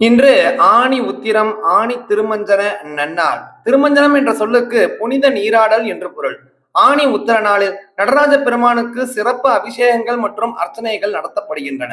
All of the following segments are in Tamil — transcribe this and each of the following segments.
இன்று ஆணி உத்திரம் ஆணி திருமஞ்சன நன்னாள். திருமஞ்சனம் என்ற சொல்லுக்கு புனித நீராடல் என்று பொருள். ஆணி உத்தர நாளில் நடராஜ பெருமானுக்கு சிறப்பு அபிஷேகங்கள் மற்றும் அர்ச்சனைகள் நடத்தப்படுகின்றன.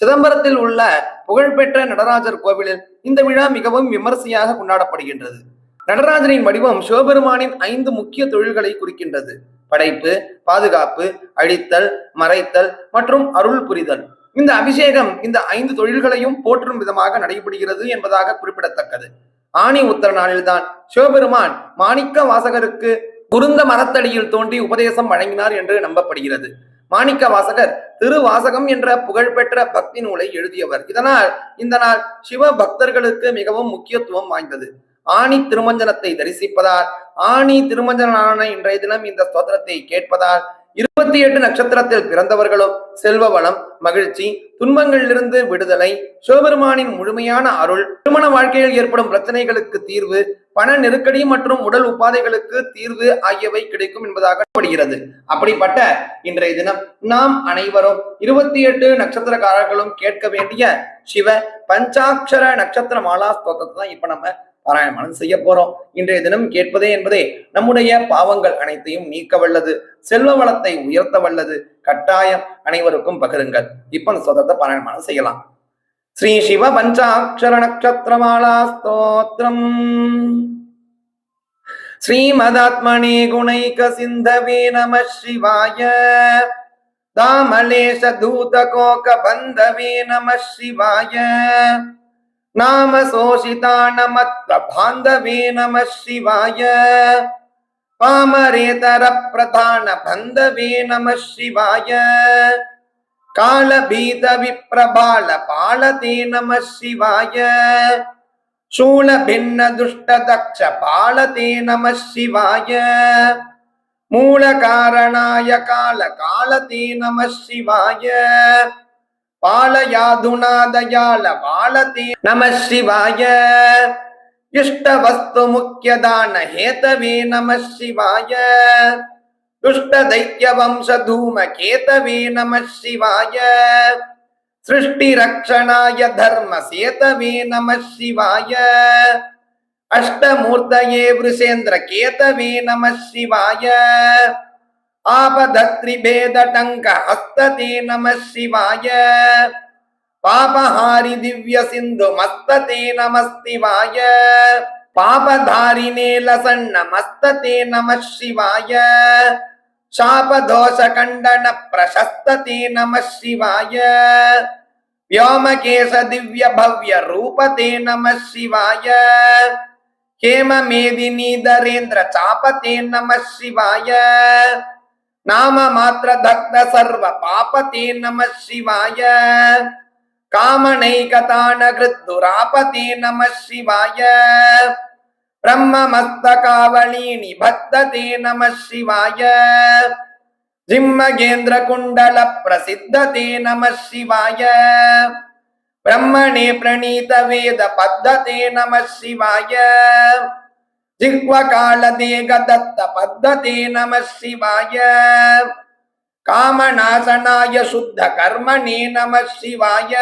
சிதம்பரத்தில் உள்ள புகழ்பெற்ற நடராஜர் கோவிலில் இந்த விழா மிகவும் விமர்சையாக கொண்டாடப்படுகின்றது. நடராஜரின் வடிவம் சிவபெருமானின் ஐந்து முக்கிய தொழில்களை குறிக்கின்றது. படைப்பு பாதுகாப்பு அழித்தல் மறைத்தல் மற்றும் அருள் புரிதல். இந்த அபிஷேகம் இந்த ஐந்து தொழில்களையும் போற்றும் விதமாக நடைபெறுகிறது என்பதாக குறிப்பிடத்தக்கது. ஆணி உத்தர நாளில்தான் சிவபெருமான் மாணிக்க வாசகருக்கு குருந்த மரத்தடியில் தோன்றி உபதேசம் வழங்கினார் என்று நம்பப்படுகிறது. மாணிக்க வாசகர் திருவாசகம் என்ற புகழ்பெற்ற பக்தி நூலை எழுதியவர். இதனால் இந்த நாள் சிவ பக்தர்களுக்கு மிகவும் முக்கியத்துவம் வாய்ந்தது. ஆணி திருமஞ்சனத்தை தரிசிப்பதால் ஆணி திருமஞ்சனான இன்றைய தினம் இந்த ஸ்தோத்திரத்தை கேட்பதால் இருபத்தி எட்டு நட்சத்திரத்தில் பிறந்தவர்களும் செல்வ வளம் மகிழ்ச்சி துன்பங்களிலிருந்து விடுதலை சிவபெருமானின் முழுமையான அருள் திருமண வாழ்க்கையில் ஏற்படும் பிரச்சனைகளுக்கு தீர்வு பண நெருக்கடி மற்றும் உடல் உபாதைகளுக்கு தீர்வு ஆகியவை கிடைக்கும் என்பதாக படுகிறது அப்படிப்பட்ட இன்றைய தினம் நாம் அனைவரும் இருபத்தி எட்டு நட்சத்திரக்காரர்களும் கேட்க வேண்டிய சிவ பஞ்சாட்சர நட்சத்திர மாலா ஸ்தோத்தத்தை தான் இப்ப நம்ம பாராயணம் செய்ய போறோம். இன்றைய தினம் கேட்பதே என்பதே நம்முடைய பாவங்கள் அனைத்தையும் நீக்க வல்லது. செல்வ வளத்தை உயர்த்த வல்லது. கட்டாயம் அனைவருக்கும் பகிருங்கள். இப்ப அந்த ஸ்தோத்திரத்தை பாராயணம் செய்யலாம். ஸ்ரீ சிவ பஞ்சாட்சர நட்சத்திரமாலா ஸ்தோத்திரம். ஸ்ரீமதாத்மனே குணைக சிந்தவே நம சிவாய. தாமலேஷ தூத கோக பந்தவே நம சிவாய. நாம சோஷிதானமத்வ பாந்தவே நம சிவாய பாமரேதர பிரதான பந்தவே நம சிவாய காலபீத விப்ரபால பாலதே நம சிவாய சூல பின்ன துஷ்ட தக்ஷ பாலதே நம சிவாய மூல காரணாய கால காலதே நம சிவாய பாலயாதுநாதயால பாலதே நம சிவாய. இஷ்ட வஸ்து முக்கியதான ஹேதவே நம சிவாய. துஷ்ட தைத்திய வம்ச தூம கேதவே நம சிவாய. சிருஷ்டி ரக்ஷணாய தர்ம சேதவே நம சிவாய. அஷ்டமூர்த்தயே விருசேந்திர கேதவே நம சிவாய. ஆபதத்ரிபேதடங்க ஹஸ்ததே நம சிவாய பாபஹாரி திவ்ய சிந்து மஸ்ததே நமஸ்திவாய பாபதாரிணே லசன்ன மஸ்ததே நம சிவாய शापदोष खण्डन प्रशस्तते नमः शिवाय व्योमकेश दिव्य भव्य रूपते नमः शिवाय हेम मेदिनी दरेन्द्र चापते नमः शिवाय நாம மாத்திர தக்த சர்வ பாப நம சிவாய. காமனை கதான கிருத்துராபதே நம சிவாய பிரம்ம மஸ்தகாவளீனி பக்ததே நம சிவாய ஜிம்மகேந்திர குண்டல பிரசித்ததே நம சிவாய பிரம்மணே பிரணீத வேத பத்ததே நம சிவாய திக்வகாலதேகதத்த பத்ததே நம சிவாய காமநாசனாய சுத்த கர்மணே நம சிவாய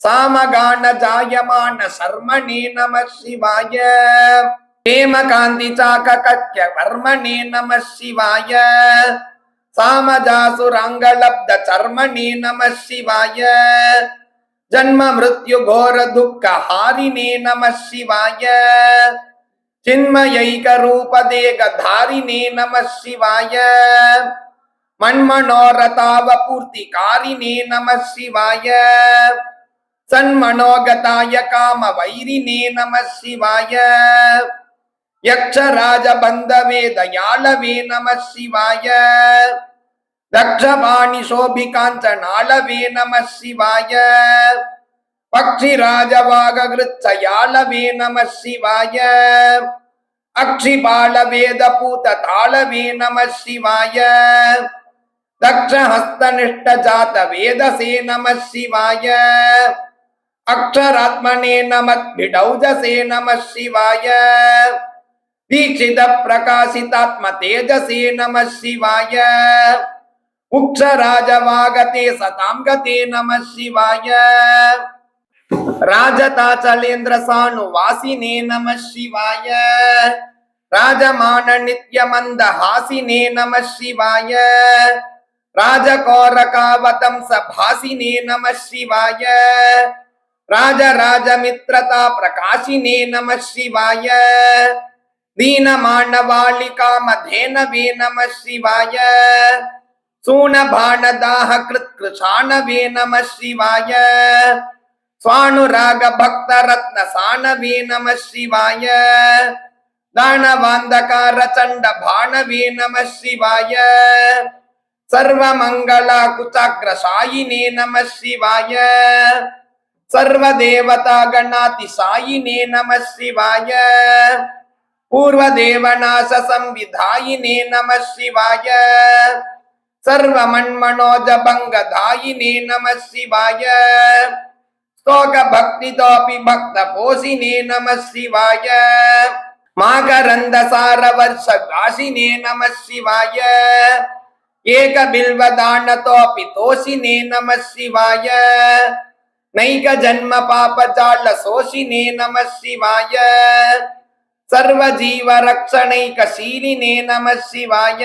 சாமகான ஜாயமான சர்மணே நம சிவாய ஹேமகாந்தி சாக கக்கிய வர்மணே நம சிவாய சாமஜாசுராங்கலப்த சர்மணே நம சிவாய ஜன்ம மிருத்யு கோர துக்க ஹாரினே நம சிவாய हारिणे नमः शिवाय चिन्मयैक रूप देग धारिणे नमः शिवाय मन्मनोरताव पूर्तिकारिणे नमः शिवाय सन्मनोगताय काम वैरिणे नमः शिवाय அக்ஷிபால வேத பூத தாளவே நம சிவாய தக்ஷஹஸ்தனிஷ்ட ஜாத வேதசே நம சிவாய அக்ஷராத்மனே நமத்பிடௌஜசே நம சிவாய தீட்சித பிரகாசிதாத்ம தேஜசே நம சிவாய உக்ஷராஜவாகதே சதாம் கதே நம சிவாய राजताचलेन्द्रसानुवासिने नमः शिवाय। राजमाननित्यमन्दहासिने नमः शिवाय। राजकौरकावतंसभासिने नमः शिवाय। राज राज राजराजमित्रता प्रकाशिने नमः शिवाय। दीन मानवालिका मधेन दीनमानवालिकामधेनवे नमः शिवाय। सून भान दाह कृत कृषाण वे नमः शिवाय। சுவானுராக பக்த ரத்ன சாணவி நம சிவாய தானவாந்தகார சண்ட பாணவி நம சிவாய சர்வமங்கள குசாக்ர சாயினே நம சிவாய சர்வதேவதா கணாதி சாயினே நம சிவாய பூர்வதேவநாச சம்விதாயினே நம சிவாய சர்வமன்மனோஜபங்கதாயினே நம சிவாய தோக பக்தி தோபி பக்த போசினே நம சிவாய மாகரந்த சாரவர்ஷ காசினே நம சிவாய ஏக பில்வதான தோபி தோசினே நம சிவாய நைக ஜன்ம பாப ஜால சோசினே நம சிவாய சர்வ ஜீவ ரக்ஷணைக சீலினே நம சிவாய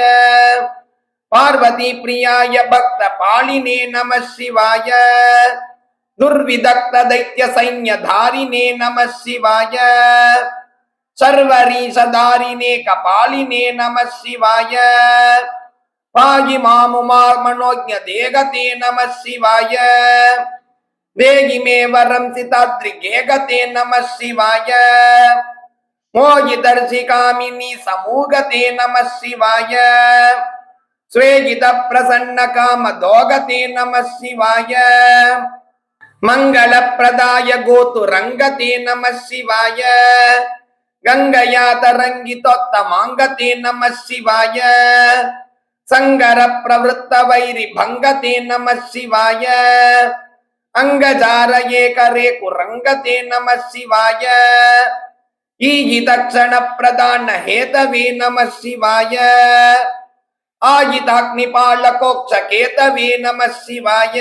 பார்வதி பிரியாய பக்த பாலினே நம சிவாய துர்விதக்த தைத்திய சைன்ய தாரினே நம சிவாய சர்வரீசதாரினே கபாலினே நம சிவாய பாகி மாமுமார் மனோஜ தேகதே நம சிவாய வேகி மே வரம் சிதாத்ரி கேகதே நம சிவாய மோகி தர்சி காமினி சமூகதே நம சிவாய ஸ்வேகித பிரசன்ன காம தோகதே நம சிவாய மங்களப்பிரதாய கோத்துரங்கதே நம சிவாய கங்கையா தரங்கி தொத்த மாங்கதே நம சிவாய சங்கர பிரவருத்த வைரி பங்கதே நம சிவாய அங்கஜாரயே கரே குரங்கதே நம சிவாய ஈகி தட்சண பிரதான ஹேதவே நம சிவாய ஆயிதாக்னி பாலகோக்ஷ கேதவே நம சிவாய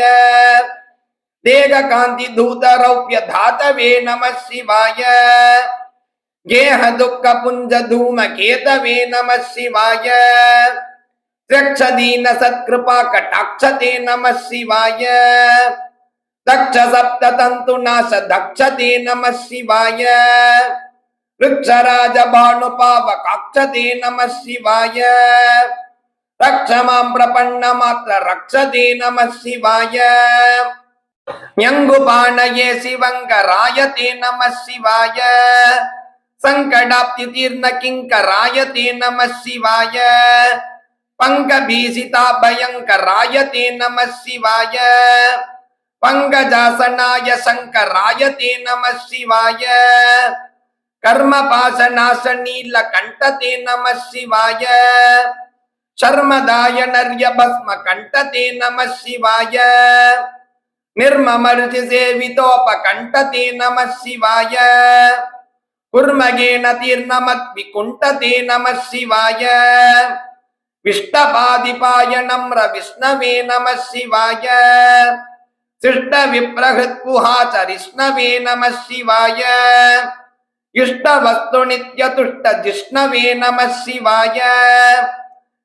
देहकान्ति धूतरौप्य धातवे नमः शिवाय। गेह दुःख पुञ्ज धूम केतवे नमः शिवाय। त्रक्ष त्र्यक्षदीन सत्कृपा कटाक्षते नमः शिवाय। दक्ष सप्त तन्तु नाश दक्षते नमः शिवाय। वृक्ष वृक्षराज भानुपावकाक्षते नमः शिवाय। रक्ष माँ प्रपन्न मात्र रक्षते नमः शिवाय। ஞங்குபானயே சிவங்கராய தே நம சிவாய. சங்கடாப்தி தீர்ண கிங்கராய தே நம சிவாய. பங்கபீசிதா பயங்கராய தே நம சிவாய. பங்கஜாசனாய சங்கராய தே நம சிவாய. கர்ம பாசநாச நீல கண்ட நம சிவாய. சர்மதாய நர்ய பஸ்ம கண்ட நம சிவாய. शिवाय निर्ममर्षिसेवितोपकण्ठते नमः शिवाय कुर्मगेण तीर्णमद्विकुण्ठते नमः शिवाय विष्टपादिपाय नम्र विष्णवे नमः शिवाय शिष्टविप्रहृत्कुहाचरिष्णवे नमः शिवाय इष्टवस्तुनित्यतुष्ट जिष्णवे नमः शिवाय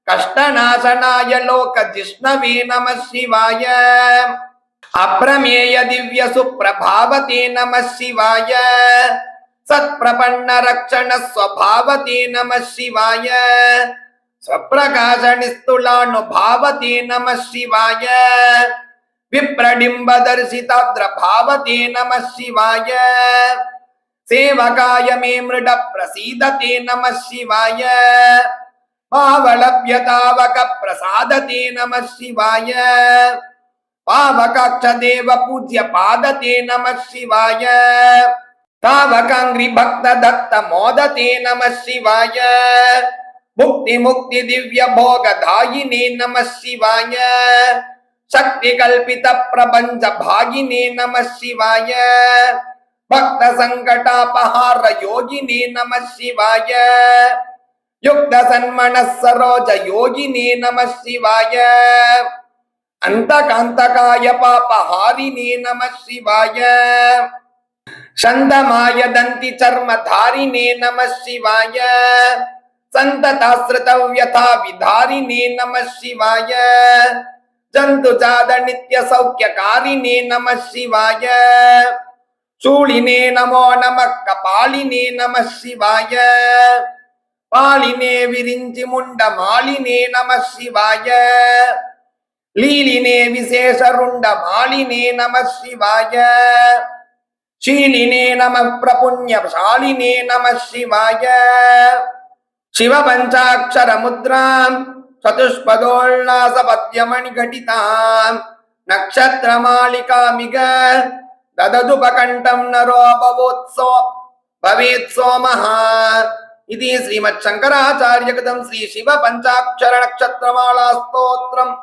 कष्टनाशनाय लोकजिष्णवे नमः शिवाय अप्रमेय दिव्य सुप्रभावते नमः शिवाय सत्प्रपन्न रक्षण स्वभावते नमः शिवाय स्वप्रकाश निस्तुलानुभावते नमः शिवाय विप्रडिम्बदर्शिताद्र भावते नमः शिवाय सेवकाय मे मृड प्रसीदते नमः शिवाय पावलभ्यतावक प्रसादते नमः शिवाय पावकाक्ष देव पूज्य पादते नमः शिवाय। तावकाङ्घ्रि भक्त दत्त मोदते नमः शिवाय। मुक्ति मुक्ति दिव्य भोग दायिने नमः शिवाय। शक्ति कल्पित प्रबंध भागिने नमः शिवाय। भक्त संकटापहार योगिने नमः शिवाय। युक्त सन्मनः सरोज योगिने नमः शिवाय। அந்த காந்தகாய பாபஹாரிணே நம சிவாய சந்தமாய தந்தி சர்ம தாரிணே நம சிவாய சந்ததாசிரிதவ்யதா விதாரிணே நம சிவாய ஜந்து ஜாத நித்ய சௌக்கியகாரிணே நம சிவாய சூழினே நமோ நம கபாலினே நம சிவாய பாலினே விரிஞ்சி முண்ட மாலினே நம சிவாய லீலினே விசேஷருண்ட மாலினே நம சிவாய. ஷீலினே நம பிரபுண்ய ஷாலினே நம சிவாய. சிவபஞ்சாட்சர முத்ராம் சதுஷ்பதோல்லாசபத்யமணி கட்டிதாம் நக்ஷத்திரமாலிகாமிக தததுபகண்டம் நரோ பவோத்சோ பவேத் சோமஹ இது ஸ்ரீமத் சங்கராச்சாரியகிருதம் ஸ்ரீ சிவ பஞ்சாட்சர நட்சத்திரமாலா ஸ்தோத்திரம்.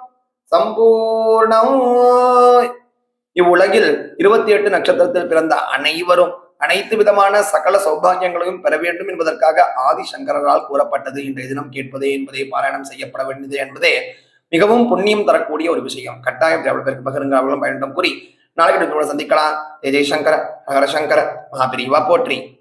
சம்பூர்ணம். இவ்வுலகில் இருபத்தி எட்டு நட்சத்திரத்தில் பிறந்த அனைவரும் அனைத்து விதமான சகல சௌபாகியங்களையும் பெற வேண்டும் என்பதற்காக ஆதிசங்கரால் கூறப்பட்டது. இன்றைய தினம் கேட்பதே என்பதை பாராயணம் செய்யப்பட வேண்டியது என்பதே மிகவும் புண்ணியம் தரக்கூடிய ஒரு விஷயம். கட்டாயம் எவ்வளவு பேருக்கு பகிருங்க அவ்வளவு பயணம் கூறி நாளைக்கு சந்திக்கலாம். ஜெய் ஜெய்சங்கர ஹரசங்கர மகாபிரிவா போற்றி.